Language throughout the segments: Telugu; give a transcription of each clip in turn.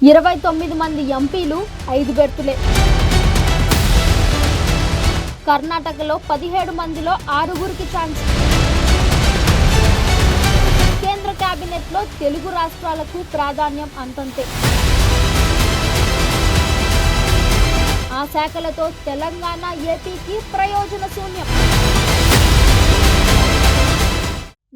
ఇరవై తొమ్మిది మంది ఎంపీలు ఐదు బెర్తులే కర్ణాటకలో పదిహేడు మందిలో ఆరుగురికి ఛాన్స్. కేంద్ర కేబినెట్లో తెలుగు రాష్ట్రాలకు ప్రాధాన్యం అంతంతే. ఆ శాఖలతో తెలంగాణ ఏపీకి ప్రయోజన శూన్యం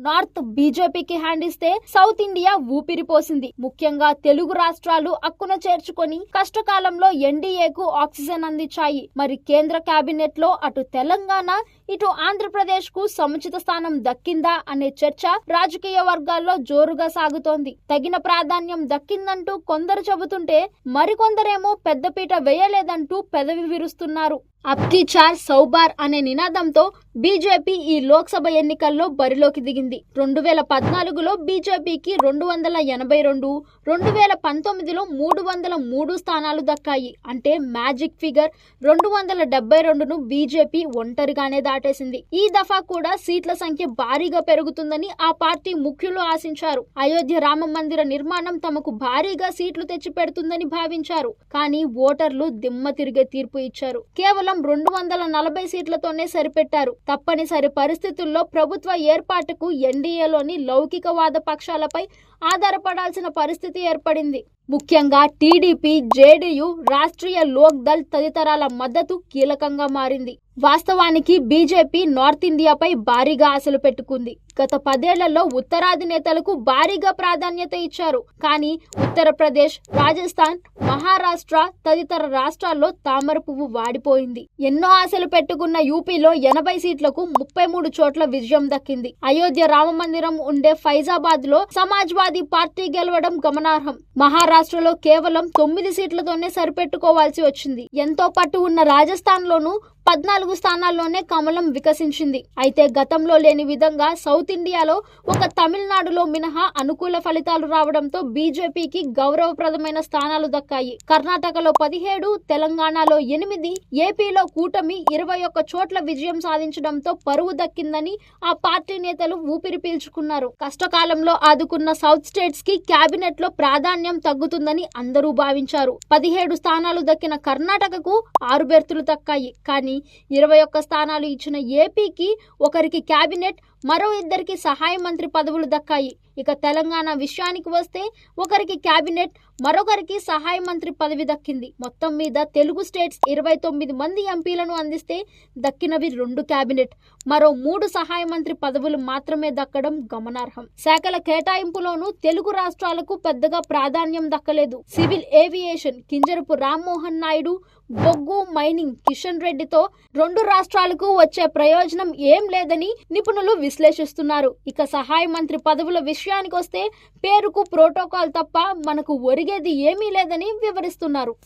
నార్త్ బీజేపీకి హ్యాండ్ ఇస్తే సౌత్ ఇండియా ఊపిరిపోసింది ముఖ్యంగా తెలుగు రాష్ట్రాలు అక్కున చేర్చుకొని కష్టకాలంలో ఎన్డీఏకు ఆక్సిజన్ అందించాయి. మరి కేంద్ర కేబినెట్లో అటు తెలంగాణ ఇటు ఆంధ్రప్రదేశ్కు సముచిత స్థానం దక్కిందా అనే చర్చ రాజకీయ వర్గాల్లో జోరుగా సాగుతోంది. తగిన ప్రాధాన్యం దక్కిందంటూ కొందరు చెబుతుంటే మరికొందరేమో పెద్దపీట వేయలేదంటూ పెదవి విరుస్తున్నారు. అబ్కి చార్ సౌబార్ అనే నినాదంతో బీజేపీ ఈ లోక్సభ ఎన్నికల్లో బరిలోకి దిగింది. రెండు వేల పద్నాలుగులో బీజేపీకి రెండు వందల ఎనభై రెండు రెండు వేల పంతొమ్మిదిలో మూడు వందల మూడు స్థానాలు దక్కాయి. అంటే మ్యాజిక్ ఫిగర్ రెండు వందల డెబ్బై రెండును బీజేపీ ఒంటరిగానే దాటేసింది. ఈ దఫా కూడా సీట్ల సంఖ్య భారీగా పెరుగుతుందని ఆ పార్టీ ముఖ్యులు ఆశించారు. అయోధ్య రామ మందిర నిర్మాణం తమకు భారీగా సీట్లు తెచ్చిపెడుతుందని భావించారు. కానీ ఓటర్లు దిమ్మ తిరిగే తీర్పు ఇచ్చారు. కేవలం రెండు వందల నలభై సీట్లతోనే సరిపెట్టారు. తప్పనిసరి పరిస్థితుల్లో ప్రభుత్వ ఏర్పాటుకు ఎన్డీఏలోని లౌకికవాద పక్షాలపై ఆధారపడాల్సిన పరిస్థితి ఏర్పడింది. ముఖ్యంగా టీడీపీ జేడీయూ రాష్ట్రీయ లోక్ దళ్ తదితరాల మద్దతు కీలకంగా మారింది. వాస్తవానికి బీజేపీ నార్త్ ఇండియాపై భారీగా ఆశలు పెట్టుకుంది. గత పదేళ్ళలో ఉత్తరాది నేతలకు భారీగా ప్రాధాన్యత ఇచ్చారు. కానీ ఉత్తరప్రదేశ్ రాజస్థాన్ మహారాష్ట్ర తదితర రాష్ట్రాల్లో తామర పువ్వు వాడిపోయింది. ఎన్నో ఆశలు పెట్టుకున్న యూపీలో ఎనభై సీట్లకు ముప్పై మూడు చోట్ల విజయం దక్కింది. అయోధ్య రామ మందిరం ఉండే ఫైజాబాద్లో సమాజ్వాదీ పార్టీ గెలవడం గమనార్హం. మహారాష్ట్రలో కేవలం తొమ్మిది సీట్లతోనే సరిపెట్టుకోవాల్సి వచ్చింది. ఎంతో పట్టు ఉన్న రాజస్థాన్లోనూ పద్నాలుగు స్థానాల్లోనే కమలం వికసించింది. అయితే గతంలో లేని విధంగా సౌత్ ఇండియాలో ఒక తమిళనాడులో మినహా అనుకూల ఫలితాలు రావడంతో బీజేపీకి గౌరవప్రదమైన స్థానాలు దక్కాయి. కర్ణాటకలో పదిహేడు తెలంగాణలో ఎనిమిది ఏపీలో కూటమి ఇరవై ఒక్క చోట్ల విజయం సాధించడంతో పరువు దక్కిందని ఆ పార్టీ నేతలు ఊపిరి పీల్చుకున్నారు. కష్టకాలంలో ఆదుకున్న సౌత్ స్టేట్స్కి కేబినెట్లో ప్రాధాన్యం తగ్గుతుందని అందరూ భావించారు. పదిహేడు స్థానాలు దక్కిన కర్ణాటకకు ఆరు బెర్తులు దక్కాయి. కానీ ఇరవై ఒక్క స్థానాలు ఇచ్చిన ఏపీకి ఒకరికి కేబినెట్ మరో ఇద్దరికి సహాయ మంత్రి పదవులు దక్కాయి. ఇక తెలంగాణ విషయానికి వస్తే ఒకరికి కేబినెట్ మరొకరికి సహాయ మంత్రి పదవి దక్కింది. మొత్తం మీద తెలుగు స్టేట్స్ ఇరవై తొమ్మిది మంది ఎంపీలను అందిస్తే దక్కినవి రెండు కేబినెట్ మరో మూడు సహాయ మంత్రి పదవులు మాత్రమే దక్కడం గమనార్హం. శాఖల కేటాయింపులోనూ తెలుగు రాష్ట్రాలకు పెద్దగా ప్రాధాన్యం దక్కలేదు. సివిల్ ఏవియేషన్ కింజరపు రామ్మోహన్ నాయుడు బొగ్గు మైనింగ్ కిషన్ రెడ్డితో రెండు రాష్ట్రాలకు వచ్చే ప్రయోజనం ఏం లేదని నిపుణులు విశ్లేషిస్తున్నారు. ఇక సహాయ మంత్రి పదవుల విషయానికొస్తే పేరుకు ప్రోటోకాల్ తప్ప మనకు ఒరిగేది ఏమీ లేదని వివరిస్తున్నారు.